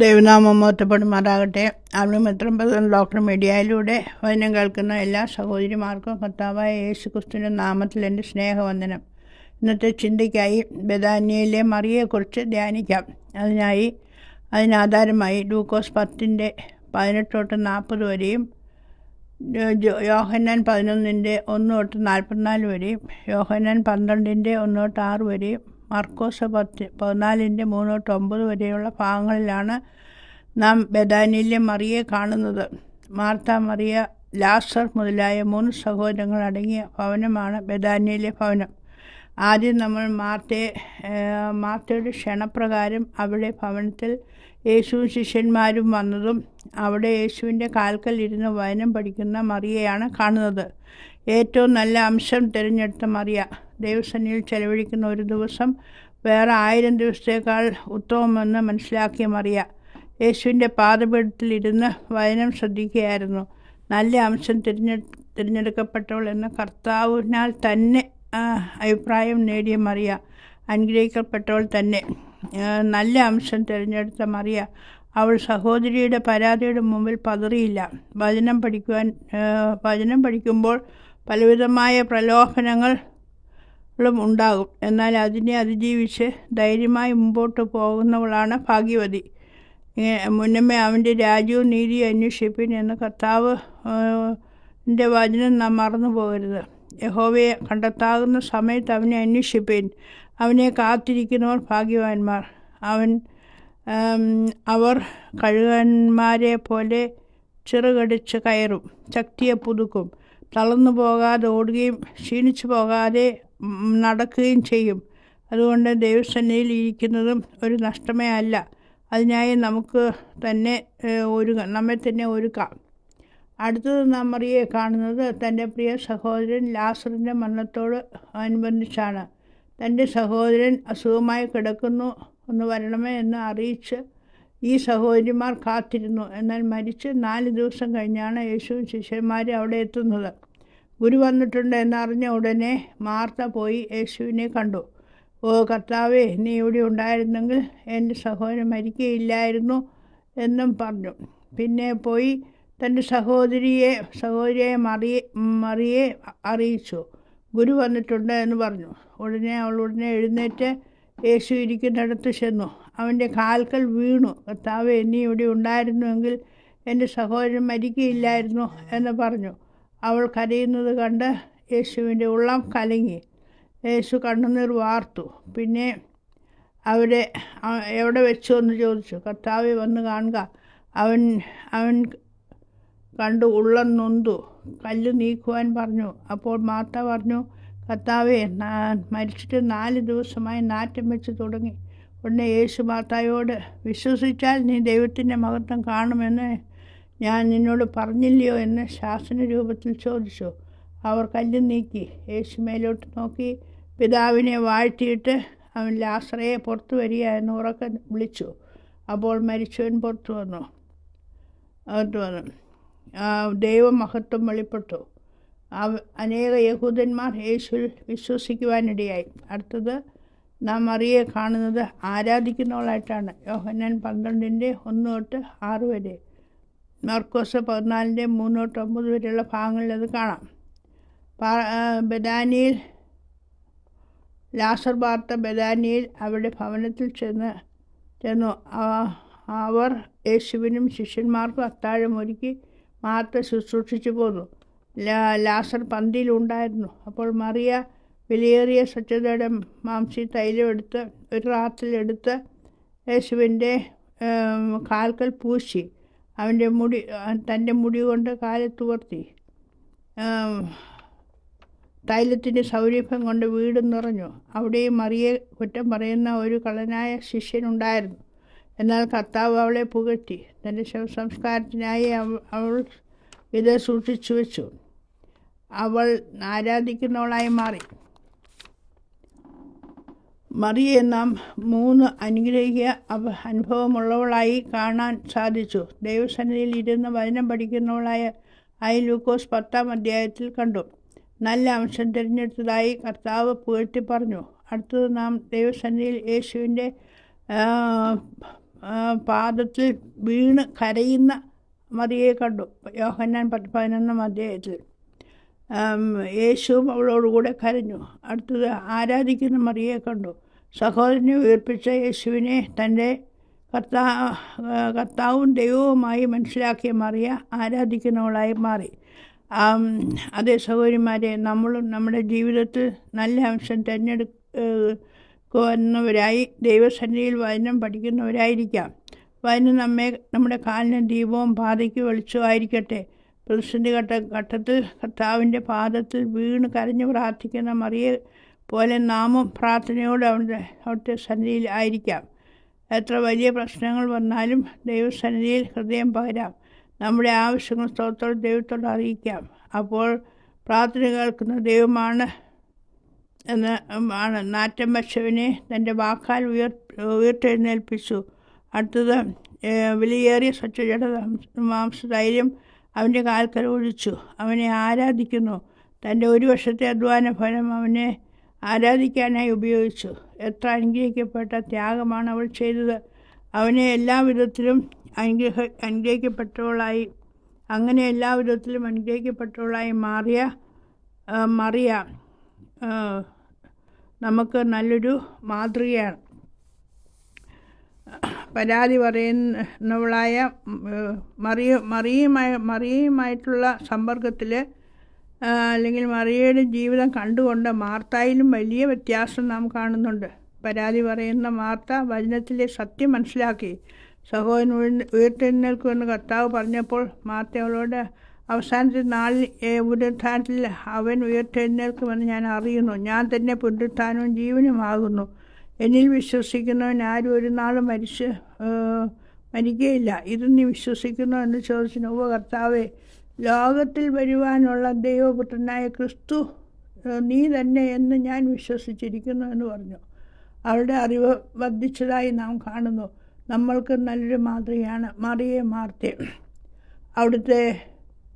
ദൈവനാമം മോത്തപ്പെടുമാറാകട്ടെ. അവിടുമിത്രം ഡോക്ടർ മീഡിയയിലൂടെ വചനം കേൾക്കുന്ന എല്ലാ സഹോദരിമാർക്കും കർത്താവായ യേശു ക്രിസ്തുവിന്റെ നാമത്തിൽ എന്റെ സ്നേഹവന്ദനം. ഇന്നത്തെ ചിന്തയ്ക്കായി ബദാന്യയിലെ മറിയെക്കുറിച്ച് ധ്യാനിക്കാം. അതിനായി അതിനാധാരമായി ലൂക്കോസ് പത്തിന്റെ പതിനെട്ട് തൊട്ട് നാൽപ്പത് വരെയും യോഹന്നാൻ പതിനൊന്നിന്റെ ഒന്ന് തൊട്ട് നാൽപ്പത്തിനാല് വരെയും യോഹന്നാൻ പന്ത്രണ്ടിന്റെ ഒന്ന് തൊട്ട് ആറ് വരെയും മർക്കോസ് പത്ത് പതിനാലിന്റെ മൂന്ന് തൊട്ട് വരെയുള്ള ഭാഗങ്ങളിലാണ് നാം ബദാനിയിലെ മറിയെ കാണുന്നത്. മാർത്ത മറിയ ലാസർ മുതലായ മൂന്ന് സഹോദരങ്ങൾ അടങ്ങിയ ഭവനമാണ് ബദാനിയിലെ ഭവനം. ആദ്യം നമ്മൾ മാർത്തയെ മാർത്തയുടെ ക്ഷണപ്രകാരം അവിടെ ഭവനത്തിൽ യേശുവും ശിഷ്യന്മാരും വന്നതും അവിടെ യേശുവിന്റെ കാൽക്കൽ ഇരുന്ന് വചനം പഠിക്കുന്ന മറിയയാണ് കാണുന്നത്. ഏറ്റവും നല്ല അംശം തിരഞ്ഞെടുത്ത മറിയ. ദൈവസന്നിധിയിൽ ചെലവഴിക്കുന്ന ഒരു ദിവസം വേറെ ആയിരം ദിവസത്തേക്കാൾ ഉത്തമമെന്ന് മനസ്സിലാക്കിയ മറിയ യേശുവിന്റെ പാദപീഠത്തിൽ ഇരുന്ന് വചനം ശ്രദ്ധിക്കുകയായിരുന്നു. നല്ല അംശം തിരഞ്ഞെ തിരഞ്ഞെടുക്കപ്പെട്ടവൾ എന്ന കർത്താവിനാൽ തന്നെ അഭിപ്രായം നേടിയ മറിയ അനുഗ്രഹിക്കപ്പെട്ടവൾ തന്നെ. നല്ല അംശം തിരഞ്ഞെടുത്ത മറിയ അവൾ സഹോദരിയുടെ പരാതിയുടെ മുമ്പിൽ പതറിയില്ല. വചനം പഠിക്കുവാൻ വചനം പഠിക്കുമ്പോൾ പലവിധമായ പ്രലോഭനങ്ങളും ഉണ്ടാകും. എന്നാൽ അതിനെ അതിജീവിച്ച് ധൈര്യമായി മുമ്പോട്ട് പോകുന്നവളാണ് ഭാഗ്യവതി. മുന്നമ്മേ മുന്നമേ അവന്റെ രാജ്യവും നീതി അന്വേഷിപ്പിൻ എന്ന കർത്താവ് എന്റെ വചനം നാം മറന്നു പോകരുത്. യഹോവയെ കണ്ടെത്താകുന്ന സമയത്ത് അവനെ അന്വേഷിപ്പിൻ. അവനെ കാത്തിരിക്കുന്നവർ ഭാഗ്യവാന്മാർ. അവൻ അവർ കഴുകന്മാരെ പോലെ ചിറകടിച്ച് കയറും. ശക്തിയെ പുതുക്കും. തളർന്നു പോകാതെ ഓടുകയും ക്ഷീണിച്ചു പോകാതെ നടക്കുകയും ചെയ്യും. അതുകൊണ്ട് ദൈവസന്നിധിയിൽ ഇരിക്കുന്നതും ഒരു നഷ്ടമേ അല്ല. അതിനായി നമുക്ക് തന്നെ ഒരു നമ്മെ തന്നെ ഒരുക്കാം. അടുത്തത് നാം മറിയെ കാണുന്നത് തന്റെ പ്രിയ സഹോദരൻ ലാസറിന്റെ മരണത്തോട് അനുബന്ധിച്ചാണ്. തന്റെ സഹോദരൻ അസുഖമായി കിടക്കുന്നു ഒന്ന് വരണമേ എന്ന് അറിയിച്ച് ഈ സഹോദരിമാർ കാത്തിരുന്നു. എന്നാൽ മരിച്ച് നാല് ദിവസം കഴിഞ്ഞാണ് യേശുവും ശിഷ്യന്മാരും അവിടെ എത്തുന്നത്. ഗുരു വന്നിട്ടുണ്ട് എന്നറിഞ്ഞ ഉടനെ മാർത്ത പോയി യേശുവിനെ കണ്ടു. ഓ കർത്താവേ നീ ഇവിടെ ഉണ്ടായിരുന്നെങ്കിൽ എന്റെ സഹോദരൻ മരിക്കുകയില്ലായിരുന്നു എന്നും പറഞ്ഞു. പിന്നെ പോയി തന്റെ സഹോദരിയെ സഹോദരിയെ മറിയെ മറിയെ അറിയിച്ചു. ഗുരു വന്നിട്ടുണ്ട് എന്ന് പറഞ്ഞു. ഉടനെ അവൾ ഉടനെ എഴുന്നേറ്റ് യേശു ഇരിക്കുന്നിടത്ത് ചെന്നു. അവന്റെ കാൽക്കൽ വീണു. കർത്താവ് നീ ഇവിടെ ഉണ്ടായിരുന്നുവെങ്കിൽ എന്റെ സഹോദരൻ മരിക്കുകയില്ലായിരുന്നു എന്ന് പറഞ്ഞു. അവൾ കരയുന്നത് കണ്ട് യേശുവിന്റെ ഉള്ളം കലങ്ങി. യേശു കണ്ണുനീർ വാർത്തു. പിന്നെ അവരെ എവിടെ വെച്ചു എന്ന് ചോദിച്ചു. കർത്താവ് വന്ന് കാണുക. അവൻ അവൻ കണ്ടു ഉള്ളം നൊന്തു. കല്ല് നീക്കുവാൻ പറഞ്ഞു. അപ്പോൾ മാത്ത പറഞ്ഞു കർത്താവെ മരിച്ചിട്ട് നാല് ദിവസമായി നാറ്റം വെച്ച് തുടങ്ങി. ഉടനെ യേശു മാത്തായോട് വിശ്വസിച്ചാൽ നീ ദൈവത്തിന്റെ മഹത്വം കാണുമെന്ന് ഞാൻ നിന്നോട് പറഞ്ഞില്ലയോ എന്ന് ശാസന രൂപത്തിൽ ചോദിച്ചു. അവർ കല്ല് നീക്കി യേശു മേലോട്ട് നോക്കി പിതാവിനെ വാഴ്ത്തിയിട്ട് അവൻ ലാസറയെ പുറത്തു വരിക എന്ന് ഉറക്കെ വിളിച്ചു. അപ്പോൾ മരിച്ചവൻ പുറത്തു വന്നു. അകത്ത് വന്നു. ദൈവമഹത്വം വെളിപ്പെട്ടു. അനേക യഹൂദന്മാർ യേശുവിൽ വിശ്വസിക്കുവാനിടയായി. അടുത്തത് നാം മറിയെ കാണുന്നത് ആരാധിക്കുന്നവളായിട്ടാണ്. യോഹന്നാൻ പന്ത്രണ്ടിന്റെ ഒന്ന് തൊട്ട് ആറ് വരെ. മർക്കോസ് പതിനാലിന്റെ മുന്നൂറ്റൊമ്പത് വരെയുള്ള ഭാഗങ്ങളിൽ അത് കാണാം. ബദാനിയിൽ ലാസർ വാർത്ത ബദാനിയിൽ അവരുടെ ഭവനത്തിൽ ചെന്ന് ചെന്നു. അവർ യേശുവിനും ശിഷ്യന്മാർക്കും അത്താഴം ഒരുക്കി മാർത്ത ശുശ്രൂഷിച്ചു പോന്നു. ലാസർ പന്തിയിലുണ്ടായിരുന്നു അപ്പോൾ മറിയ വിലയേറിയ സ്വച്ഛതയുടെ മാംസി തൈലം എടുത്ത് ഒരു റാത്തിലെടുത്ത് യേശുവിന്റെ കാൽക്കൽ പൂശി. അവന്റെ മുടി തന്റെ മുടി കൊണ്ട് കാലത്തുവർത്തി തൈലത്തിന്റെ സൗരഭ്യം കൊണ്ട് വീട് നിറഞ്ഞു. അവിടെയും മറിയെ കുറ്റം പറയുന്ന ഒരു കള്ളനായ ശിഷ്യനുണ്ടായിരുന്നു. എന്നാൽ കർത്താവ് അവളെ പുകഴ്ത്തി. തന്റെ ശവസംസ്കാരത്തിനായി അവ- അവൾ ഇത് സൂക്ഷിച്ചു വെച്ചു അവൾ ആരാധിക്കുന്നവളായി മാറി. മറിയെ നാം മൂന്ന് അനുഗ്രഹിക അനുഭവമുള്ളവളായി കാണാൻ സാധിച്ചു. ദൈവസന്നിധിയിൽ ഇരുന്ന് വചനം പഠിക്കുന്നവളായ ഐ ലൂക്കോസ് പത്താം അധ്യായത്തിൽ കണ്ടു. നല്ല അംശം തിരഞ്ഞെടുത്തതായി കർത്താവ് പുകഴ്ത്തി പറഞ്ഞു. അടുത്തത് നാം ദൈവസന്നിധിയിൽ യേശുവിന്റെ പാദത്തിൽ വീണ് കരയുന്ന മറിയെ കണ്ടു. യോഹന്നാൻ പത്ത് പതിനൊന്നാം അധ്യായത്തിൽ. യേശുവും അവളോടുകൂടെ കരഞ്ഞു. അടുത്തത് ആരാധിക്കുന്ന മറിയെ കണ്ടു. സഹോദരനെ ഉയർപ്പിച്ച യേശുവിനെ തന്റെ കർത്താ കർത്താവും ദൈവവുമായി മനസ്സിലാക്കിയ മറിയ ആരാധിക്കുന്നവളായി മാറി. അതേ സഹോദരിമാരെ നമ്മളും നമ്മുടെ ജീവിതത്തിൽ നല്ല അംശം തിരഞ്ഞെടുക്കുന്നവരായി ദൈവസന്നിധിയിൽ വചനം പഠിക്കുന്നവരായിരിക്കാം. വചനം നമ്മെ നമ്മുടെ കാലിന് ദീപവും പാതയ്ക്ക് വെളിച്ചമായിരിക്കട്ടെ പ്രതിസന്ധി ഘട്ട ഘട്ടത്തിൽ കർത്താവിന്റെ പാദത്തിൽ വീണ് കരഞ്ഞു പ്രാർത്ഥിക്കുന്ന മറിയെ പോലെ നാമും പ്രാർത്ഥനയോട് അവിടുത്തെ അവിടുത്തെ സന്നിധിയിൽ ആയിരിക്കാം. എത്ര വലിയ പ്രശ്നങ്ങൾ വന്നാലും ദൈവസന്നിധിയിൽ ഹൃദയം പകരാം. നമ്മുടെ ആവശ്യങ്ങൾ സ്തോത്രം ദൈവത്തോട് അറിയിക്കാം. അപ്പോൾ പ്രാർത്ഥന കേൾക്കുന്ന ദൈവമാണ് എന്ന് ആണ്. നാറ്റം പശുവിനെ തന്റെ വാക്കാൽ ഉയർ ഉയർത്തെഴുന്നേൽപ്പിച്ചു. അടുത്തത് വിലയേറിയ സ്വച്ഛജട മാംസധൈര്യം അവന്റെ കാൽക്കൽ ഒഴിച്ചു. അവനെ ആരാധിക്കുന്നു. തന്റെ ഒരു വർഷത്തെ അധ്വാന ഫലം അവനെ ആരാധിക്കാനായി ഉപയോഗിച്ചു. എത്ര അനുഗ്രഹിക്കപ്പെട്ട ത്യാഗമാണ് അവൾ ചെയ്തത്. അവനെ എല്ലാ വിധത്തിലും അനുഗ്രഹ അനുഗ്രഹിക്കപ്പെട്ടവളായി അങ്ങനെ എല്ലാ വിധത്തിലും അനുഗ്രഹിക്കപ്പെട്ടവളായി മാറിയ മറിയ നമുക്ക് നല്ലൊരു മാതൃകയാണ്. പരാതി പറയുന്നവളായ മറിയ മറിയുമായി മറിയുമായിട്ടുള്ള സമ്പർക്കത്തിൽ അല്ലെങ്കിൽ മറിയയുടെ ജീവിതം കണ്ടുകൊണ്ട് മാർത്തായിലും വലിയ വ്യത്യാസം നാം കാണുന്നുണ്ട്. പരാതി പറയുന്ന മാർത്ത വചനത്തിലെ സത്യം മനസ്സിലാക്കി. സഹോദരൻ ഉയർത്തെഴുന്നേൽക്കുമെന്ന് കർത്താവ് പറഞ്ഞപ്പോൾ മാർത്ത അവസാനത്തെ നാളിൽ പുനരുദ്ധാനത്തിൽ അവൻ ഉയർത്തെഴുന്നേൽക്കുമെന്ന് ഞാൻ അറിയുന്നു. ഞാൻ തന്നെ പുനരുത്ഥാനവും ജീവനുമാകുന്നു എന്നിൽ വിശ്വസിക്കുന്നവൻ ആരും ഒരു നാളും മരിച്ച് മരിക്കുകയില്ല. ഇത് നീ വിശ്വസിക്കുന്നു എന്ന് ചോദിച്ചു നോവ കർത്താവേ ലോകത്തിൽ വരുവാനുള്ള ദൈവപുത്രനായ ക്രിസ്തു നീ തന്നെ എന്ന് ഞാൻ വിശ്വസിച്ചിരിക്കുന്നു എന്ന് പറഞ്ഞു. അവരുടെ അറിവ് വർദ്ധിച്ചതായി നാം കാണുന്നു. നമ്മൾക്ക് നല്ലൊരു മാതൃകയാണ് മറിയെ മാർത്തെ. അവിടുത്തെ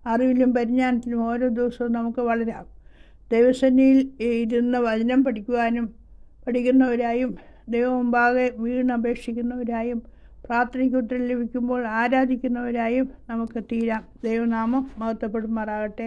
അറിവിലും പരിജ്ഞാനത്തിലും ഓരോ ദിവസവും നമുക്ക് വളരാം. ദൈവസന്നിധിയിൽ ഇരുന്ന് വചനം പഠിക്കുവാനും പഠിക്കുന്നവരായും ദൈവം മുമ്പാകെ വീണപേക്ഷിക്കുന്നവരായും പ്രാർത്ഥനയ്ക്ക് ഉത്തരം ലഭിക്കുമ്പോൾ ആരാധിക്കുന്നവരായും നമുക്ക് തീരാം. ദൈവനാമം മഹത്വപ്പെടുമാറാകട്ടെ.